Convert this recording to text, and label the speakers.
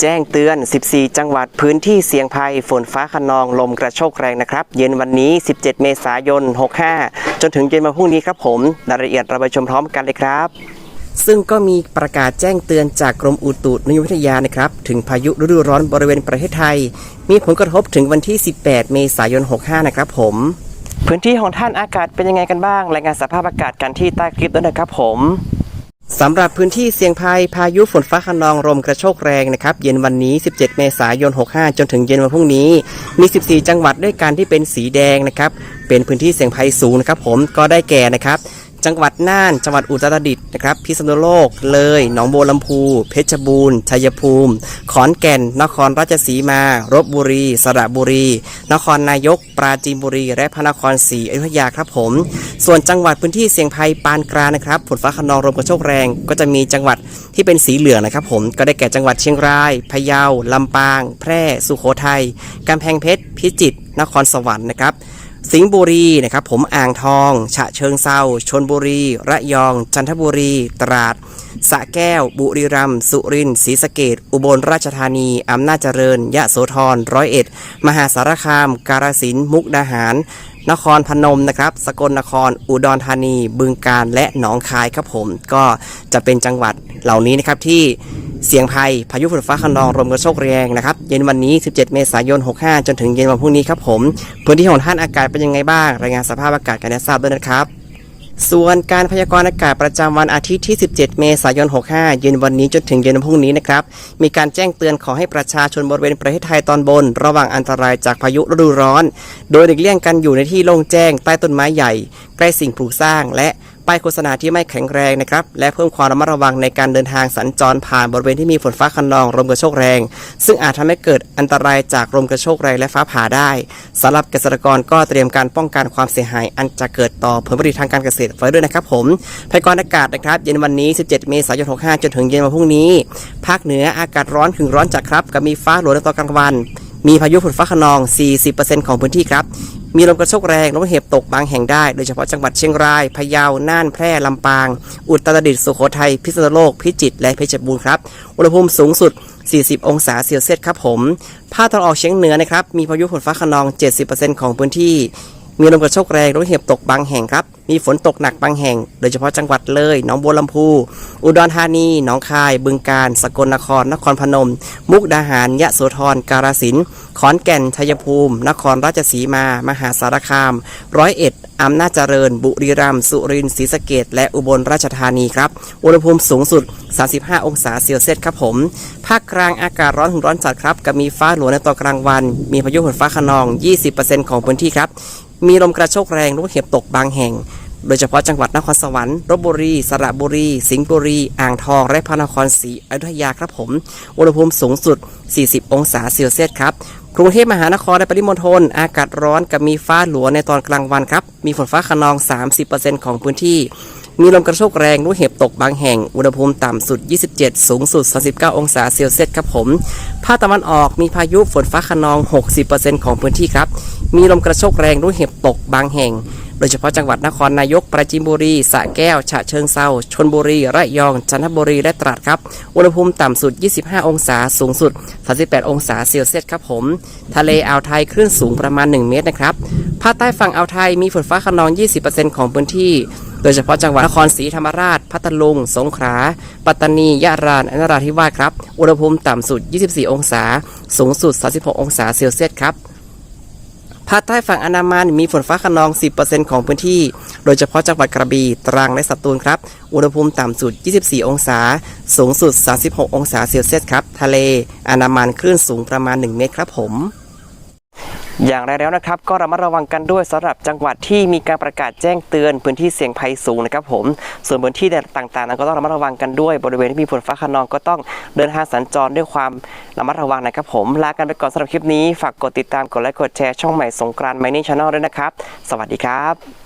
Speaker 1: แจ้งเตือน 14 จังหวัดพื้นที่เสี่ยงภัยฝนฟ้าขนองลมกระโชกแรงนะครับ เย็นวันนี้ 17 เมษายน 65 จนถึงเย็นวันพรุ่งนี้ครับผมรายละเอียดเราไปชมพร้อมกันเลยครับซึ่งก็มีประกาศแจ้งเตือนจากกรมอุตุนิยมวิทยานะครับ ถึงพายุฤดูร้อนบริเวณประเทศไทย มีผลกระทบถึงวันที่ 18 เมษายน 65 นะครับผม พื้นที่ของท่านอากาศเป็นยังไงกันบ้าง รายงานสภาพอากาศกันที่ใต้คลิปด้วยนะครับผม สำหรับพื้นที่เสี่ยงภัยพายุฝนฟ้าคะนองลมกระโชกแรงนะครับเย็นวันนี้ 17 เมษายน 65 จนถึงเย็นวันพรุ่งนี้ มี 14 จังหวัดด้วยกันที่เป็นสีแดงนะครับเป็นพื้นที่เสี่ยงภัยสูงนะครับผมก็ได้แก่นะครับ จังหวัดน่าน จังหวัดอุตรดิตถ์นะครับ พิษณุโลก เลย หนองบัวลำพู เพชรบูรณ์ ชัยภูมิ ขอนแก่น นครราชสีมา รบบุรี สระบุรี นครนายก ปราจีนบุรี และพระนครศรีอยุธยาครับผม ส่วนจังหวัดพื้นที่เสี่ยงภัยปานกลางนะครับ ฝนฟ้าคะนองลมกระโชกแรง ก็จะมีจังหวัดที่เป็นสีเหลืองนะครับ ผม ก็ได้แก่จังหวัดเชียงราย พะเยา ลำปาง แพร่ สุโขทัย กำแพงเพชร พิจิตร นครสวรรค์นะครับ สิงห์บุรีนะครับผมอ่างทอง ฉะเชิงเซาชนบุรี ระยอง จันทบุรี ตราดสะแก้ว บุรีรัมย์สุรินทร์ศรีสะเกดอุบลราชธานี อำนาจเจริญ ยะโสธรร้อยเอ็ด มหาสารคาม กาฬสินธุ์มุกดาหาร นครพนมนะครับ สกลนคร อุดรธานี บึงกาฬและหนองคายครับผม ก็จะเป็นจังหวัดเหล่านี้นะครับที่ เสี่ยงภัย พายุฝนฟ้าคะนองลมกระโชกแรงนะครับ เย็นวันนี้ 17 เมษายน 65 จนถึงเย็นวันพรุ่งนี้ครับผม พื้นที่ของท่านอากาศเป็นยังไงบ้าง รายงานสภาพอากาศกันให้ทราบด้วยนะครับ ส่วนการพยากรณ์อากาศประจำวันอาทิตย์ที่ 17 เมษายน 65 เย็นวันนี้จนถึงเย็นวันพรุ่งนี้นะครับ มีการแจ้งเตือนขอให้ประชาชนบริเวณประเทศไทยตอนบน ระวังอันตรายจากพายุฤดูร้อน โดยหลีกเลี่ยงกันอยู่ในที่โล่งแจ้งใต้ต้นไม้ใหญ่ ใกล้สิ่งปลูกสร้างและ ป้ายโฆษณาที่ไม่แข็งแรงนะครับ และเพิ่มความระมัดระวังในการเดินทางสัญจรผ่านบริเวณที่มีฝนฟ้าคะนองลมกระโชกแรง ซึ่งอาจทำให้เกิดอันตรายจากลมกระโชกแรงและฟ้าผ่าได้สำหรับเกษตรกรก็เตรียมการป้องกันความเสียหาย อันจะเกิดต่อผลผลิตทางการเกษตรไว้ด้วยนะครับผมพยากรณ์อากาศนะครับ เย็นวันนี้ 17 เมษายน 65 จนถึงเย็นวันพรุ่งนี้ ภาคเหนืออากาศร้อนถึงร้อนจัดครับกับมีฟ้าหลวในตอนกลางวันมีพายุฝนฟ้าคะนอง 40%ของพื้นที่ครับ มีลมกระโชกแรงลมเห็บตกบางแห่งได้ โดยเฉพาะจังหวัดเชียงราย พะเยา น่าน แพร่ ลำปาง อุตรดิตถ์ สุโขทัย พิษณุโลก พิจิตร และเพชรบูรณ์ครับ อุณหภูมิสูงสุด 40 องศาเซลเซียสครับผม ภาคตะวันออกเฉียงเหนือนะครับ มีพายุฝนฟ้าคะนอง 70%ของพื้นที่ มีลมกระโชกแรงลมเห็บตกบางแห่งครับ มีฝนตกหนักบางแห่ง โดยเฉพาะจังหวัดเลย หนองบัวลำพู อุดรธานี หนองคาย บึงกาฬ สกลนคร นครพนม มุกดาหาร ยะโสธร กาฬสินธุ์ ขอนแก่น ชัยภูมิ นครราชสีมา มหาสารคาม ร้อยเอ็ดอำนาจเจริญ บุรีรัมย์ สุรินทร์ ศรีสะเกดและอุบลราชธานีครับ อุณหภูมิสูงสุด 35 องศาเซลเซียสครับผม ภาคกลางอากาศร้อนถึงร้อนจัดครับ กับมีฟ้าหลวในตอนกลางวัน มีพายุฝนฟ้าคะนอง 20%ของพื้นที่ครับ มีลมกระโชกแรงลูกเห็บตกบางแห่ง โดยเฉพาะจังหวัดนครสวรรค์ลบบุรี สระบุรี สิงห์บุรี อ่างทอง และพระนครศรีอยุธยาครับผม อุณหภูมิสูงสุด 40 องศาเซลเซียสครับกรุงเทพมหานครและปริมณฑลอากาศร้อนกับมีฟ้าหลวในตอนกลางวันครับ มีฝนฟ้าขนอง 30%ของพื้นที่ มีลมกระโชกแรงลูกเห็บตกบางแห่ง อุณหภูมิต่ำสุด 27 สูงสุด 39 องศาเซลเซียสครับผม ภาคตะวันออกมีพายุฝนฟ้าขนอง 60%ของพื้นที่ครับ มีลมกระโชกแรงลูกเห็บตกบางแห่ง โดยเฉพาะจังหวัดนครนายก ปราจีนบุรี สระแก้ว ฉะเชิงเซาชนบุรี ระยอง จันทบุรี และตราดครับ อุณหภูมิต่ำสุด 25 องศา สูงสุด 38 องศาเซลเซียสครับผม ทะเลอ่าวไทยคลื่นสูงประมาณ 1 เมตรนะครับ ภาคใต้ฝั่งอ่าวไทยมีฝนฟ้าขนอง 20%ของพื้นที่ โดยเฉพาะจังหวัดนครศรีธรรมราช พัทลุง สงขลา ปัตตานี ยะรานนราธิวาสครับ อุณหภูมิต่ำสุด 24 องศา สูงสุด 36 องศาเซลเซียสครับภาคใต้ฝั่งอันดามันมีฝนฟ้าขนอง 10%ของพื้นที่ โดยเฉพาะจังหวัดกระบี่ ตรัง และสตูลครับ อุณหภูมิต่ำสุด 24 องศา สูงสุด 36 องศาเซลเซียสครับ ทะเล อันดามันคลื่นสูงประมาณ 1 เมตรครับผม อย่างไรแล้วนะครับ ก็ระมัดระวังกันด้วยสำหรับจังหวัดที่มีการประกาศแจ้งเตือนพื้นที่เสี่ยงภัยสูงนะครับผม ส่วนพื้นที่ต่างๆนั้นก็ต้องระมัดระวังกันด้วยบริเวณที่มีฝนฟ้าขนองก็ต้องเดินทางสัญจรด้วยความระมัดระวังนะครับผม ลากันไปก่อนสำหรับคลิปนี้ ฝากกดติดตามกดไลค์กดแชร์ช่องใหม่สงกรานต์ไมเน่ชาแนลด้วยนะครับ สวัสดีครับ